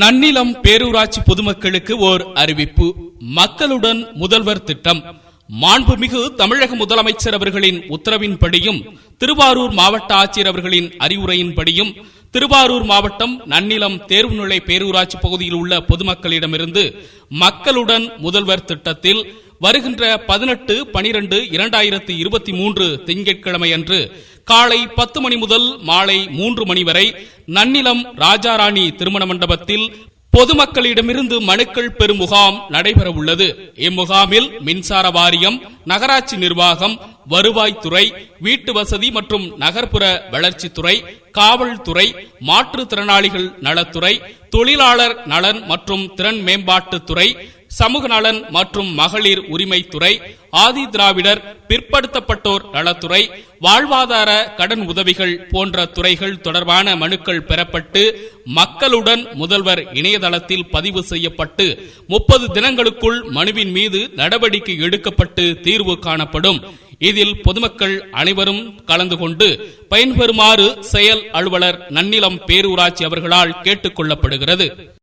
நன்னிலம் பேரூராட்சி பொதுமக்களுக்கு ஓர் அறிவிப்பு. மக்களுடன் முதல்வர் திட்டம். மாண்புமிகு தமிழக முதலமைச்சர் அவர்களின் உத்தரவின்படியும் திருவாரூர் மாவட்ட ஆட்சியர் அவர்களின் அறிவுரையின்படியும் திருவாரூர் மாவட்டம் நன்னிலம் தேர்வுநிலை பேரூராட்சி பகுதியில் உள்ள பொதுமக்களிடமிருந்து மக்களுடன் முதல்வர் திட்டத்தில் வருகின்ற பதினெட்டு பனிரெண்டு இரண்டாயிரத்தி இருபத்தி மூன்று திங்கட்கிழமை அன்று காலை பத்து மணி முதல் மாலை மூன்று மணி வரை நன்னிலம் ராஜாராணி திருமண மண்டபத்தில் பொதுமக்களிடமிருந்து மனுக்கள் பெறும் முகாம் நடைபெற உள்ளது இம்முகாமில் மின்சார வாரியம் நகராட்சி நிர்வாகம் வருவாய்த்துறை வீட்டு வசதி மற்றும் நகர்ப்புற வளர்ச்சித்துறை காவல்துறை மாற்றுத்திறனாளிகள் நலத்துறை தொழிலாளர் நலன் மற்றும் திறன் மேம்பாட்டுத்துறை சமூக நலன் மற்றும் மகளிர் உரிமைத்துறை ஆதி திராவிடர் பிற்படுத்தப்பட்டோர் நலத்துறை வாழ்வாதார கடன் உதவிகள் போன்ற துறைகள் தொடர்பான மனுக்கள் பெறப்பட்டு மக்களுடன் முதல்வர் இணையதளத்தில் பதிவு செய்யப்பட்டு முப்பது தினங்களுக்குள் மனுவின் மீது நடவடிக்கை எடுக்கப்பட்டு தீர்வு காணப்படும். இதில் பொதுமக்கள் அனைவரும் கலந்து கொண்டு பயன்பெறுமாறு செயல் அலுவலர் நன்னிலம் பேரூராட்சி அவர்களால் கேட்டுக் கொள்ளப்படுகிறது.